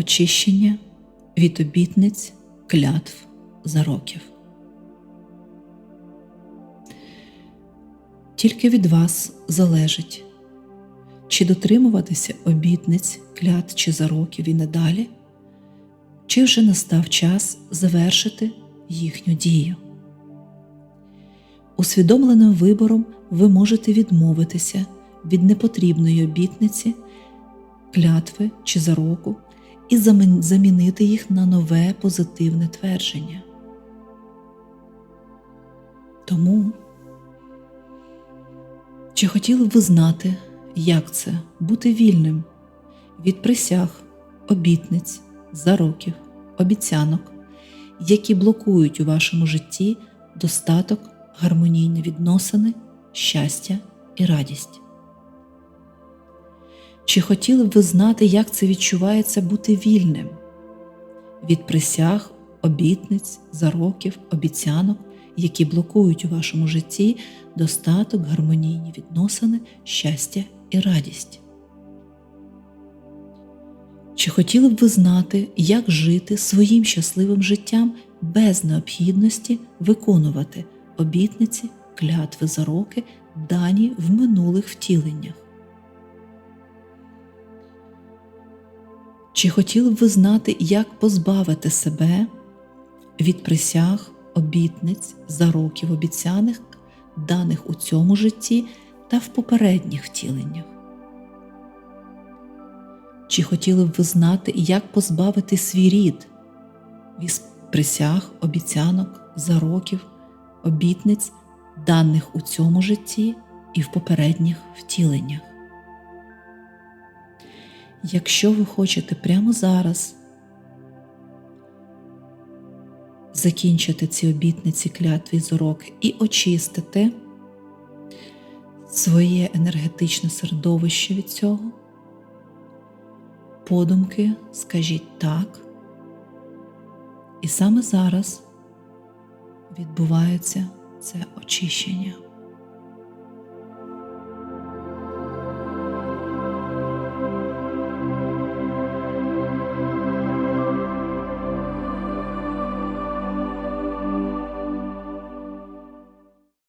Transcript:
очищення від обітниць, клятв, зароків. Тільки від вас залежить, чи дотримуватися обітниць, клят чи зароків і надалі, чи вже настав час завершити їхню дію. Усвідомленим вибором ви можете відмовитися від непотрібної обітниці, клятви чи зароку і замінити їх на нове позитивне твердження. Тому, чи хотіли б ви знати, як це бути вільним від присяг, обітниць, зароків, обіцянок, які блокують у вашому житті достаток, гармонійні відносини, щастя і радість? Чи хотіли б ви знати, як це відчувається бути вільним від присяг, обітниць, зароків, обіцянок, які блокують у вашому житті достаток, гармонійні відносини, щастя і радість? Чи хотіли б ви знати, як жити своїм щасливим життям без необхідності виконувати обітниці, клятви, зароки, дані в минулих втіленнях? Чи хотіли б ви знати, як позбавити себе від присяг, обітниць, зароків, обіцяних, даних у цьому житті та в попередніх втіленнях? Чи хотіли б ви знати, як позбавити свій рід від присяг, обіцянок, зароків, обітниць, даних у цьому житті і в попередніх втіленнях? Якщо ви хочете прямо зараз закінчити ці обітниці, клятві і зороки і очистити своє енергетичне середовище від цього, подумки скажіть так, і саме зараз відбувається це очищення.